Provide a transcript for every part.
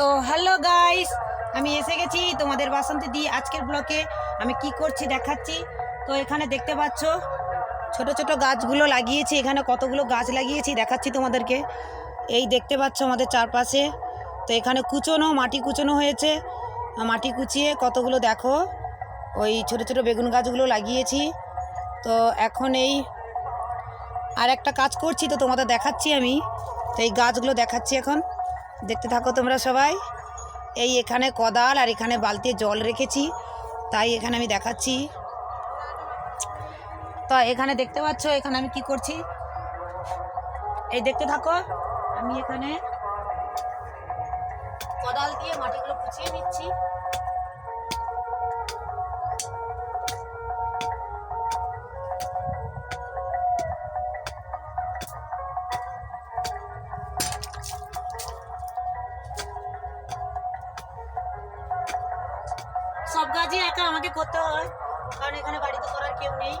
তো hello guys, আমি এসে গেছি তোমাদের বাসন্তী দি আজকের ব্লকে। আমি কি করছি দেখাচ্ছি। তো এখানে দেখতে পাচ্ছ, ছোট ছোট গাছগুলো লাগিয়েছি, এখানে কতগুলো গাছ লাগিয়েছি দেখাচ্ছি তোমাদেরকে। এই দেখতে পাচ্ছ আমাদের চারপাশে। তো এখানে কুচোনো, মাটি কুচোনো হয়েছে। মাটি কুচিয়ে কতগুলো দেখো, ওই ছোট ছোট বেগুন গাছগুলো লাগিয়েছি। তো এখন এই আর একটা কাজ করছি, তো তোমাদের দেখাচ্ছি আমি। তো এই গাছগুলো দেখাচ্ছি এখন। দেখতে থাকো তোমরা সবাই। এই এখানে কদাল আর এখানে বালতিতে জল রেখেছি, তাই এখানে আমি দেখাচ্ছি। তো এখানে দেখতে পাচ্ছ, এখানে আমি কি করছি? এই দেখতে থাকো, আমি এখানে কদাল দিয়ে মাটিগুলো কুচিয়ে নিচ্ছি। কাজই একা আমাকে করতে হয়, কারণ এখানে বাড়িতে করার কেউ নেই।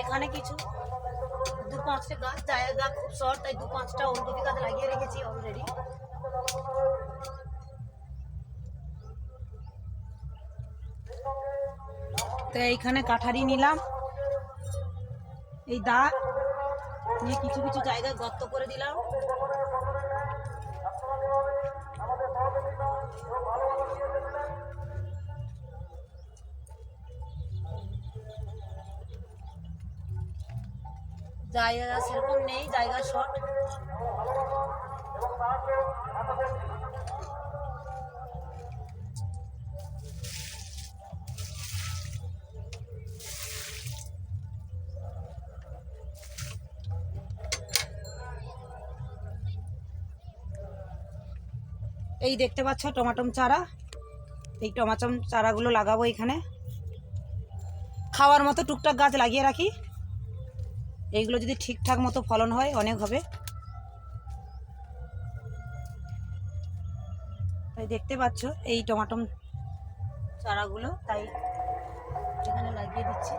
এখানে কিছু দু পাঁচটা গাছ জায়গা খুব শর্ট, তাই দু পাঁচটা ওলকপি গাছ লাগিয়ে রেখেছি। তো এইখানে কাঠারি নিলাম। এই দা নিয়ে কিছু কিছু জায়গায় গর্ত করে দিলাম। জায়গা সেরকম নেই, জায়গা শর্ট এই দেখতে পাচ্ছ টমাটম চারা। এই টমাটম চারাগুলো লাগাবো এখানে। খাওয়ার মতো টুকটাক গাছ লাগিয়ে রাখি। এইগুলো যদি ঠিকঠাক মতো ফলন হয়, অনেক হবে। তাই দেখতে পাচ্ছ এই টমাটম চারাগুলো, তাই এখানে লাগিয়ে দিচ্ছি।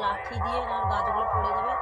লাঠি দিয়ে না গাছগুলো পড়ে যাবে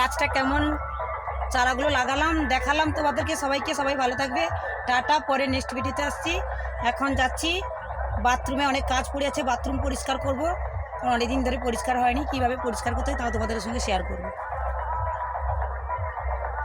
গাছটা কেমন চারাগুলো লাগালাম, দেখালাম তোমাদেরকে সবাইকে, সবাই ভালো থাকবে। টাটা, পরে নেক্সট ভিডিওতে আসছি। এখন যাচ্ছি বাথরুমে অনেক কাজ পড়ে আছে বাথরুম পরিষ্কার করব। অনেকদিন ধরে পরিষ্কার হয়নি, কীভাবে পরিষ্কার করতে হয় তাও তোমাদের সঙ্গে শেয়ার করব।